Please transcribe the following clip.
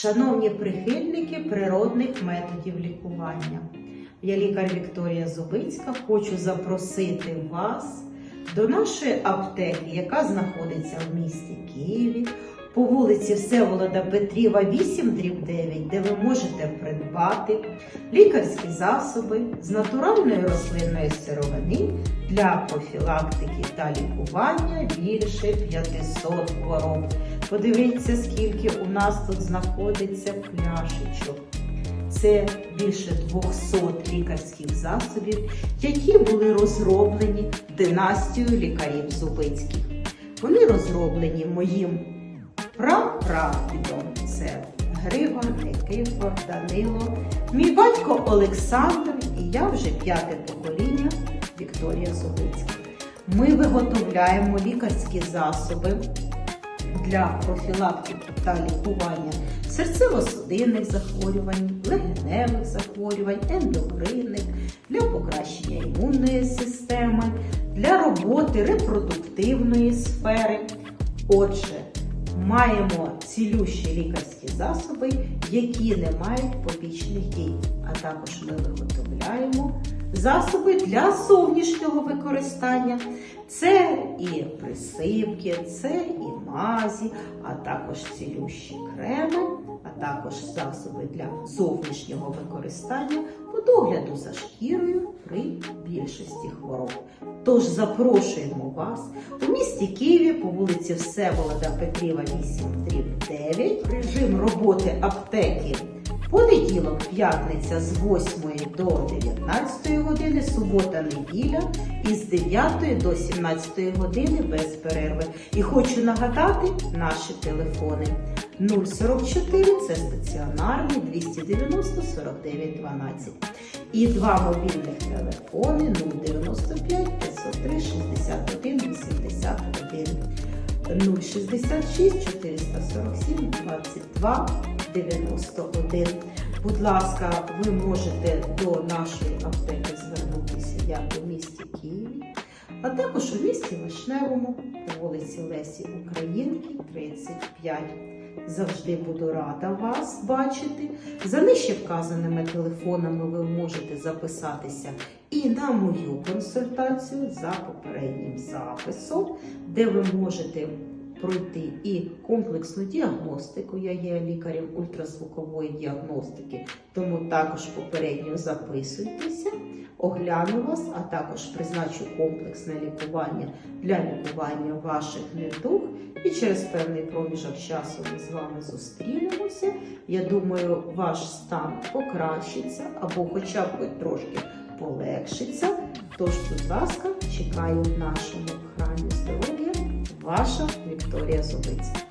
Шановні прихильники природних методів лікування, я лікар Вікторія Зубицька. Хочу запросити вас до нашої аптеки, яка знаходиться в місті Києві по вулиці Всеволода Петріва, 8 9, де ви можете придбати лікарські засоби з натуральної рослинної сировини для профілактики та лікування більше 500 хвороб. Подивіться, скільки у нас тут знаходиться пляшечок. Це більше 200 лікарських засобів, які були розроблені династією лікарів Зубицьких. Вони розроблені моїм прапрадідом. Це Григор, Никифор, Данило, мій батько Олександр і я вже п'яте покоління Вікторія Зубицька. Ми виготовляємо лікарські засоби для профілактики та лікування серцево-судинних захворювань, легеневих захворювань, ендокринних, для покращення імунної системи, для роботи репродуктивної сфери. Отже, маємо цілющі лікарські засоби, які не мають побічних дій. А також ми виготовляємо засоби для зовнішнього використання. Це і присипки, це і мазі, а також цілющі креми, а також засоби для зовнішнього використання по догляду за шкірою при більшості хвороб. Тож запрошуємо вас у місті Києві по вулиці Всеволода Петріва, 8 9. Режим роботи аптеки Понеділок, п'ятниця з 8 до 19 години, субота, неділя із 9 до 17 години без перерви. І хочу нагадати наші телефони 044 це стаціонарний 290 49 12. І два мобільних телефони 095 503 61 81. 066 447 22 91. Будь ласка, ви можете до нашої аптеки звернутися як у місті Києві, а також у місті Вишневому по вулиці Лесі Українки, 35. Завжди буду рада вас бачити. За нижче вказаними телефонами ви можете записатися і на мою консультацію за попереднім записом, де ви можете пройти і комплексну діагностику. Я є лікарем ультразвукової діагностики, тому також попередньо записуйтеся, огляну вас, а також призначу комплексне лікування для лікування ваших недуг. І через певний проміжок часу ми з вами зустрінемося. Я думаю, ваш стан покращиться або хоча б трошки полегшиться. Тож, будь ласка, чекаю в нашому храмі здоров'я. Ваша Вікторія Зубицька.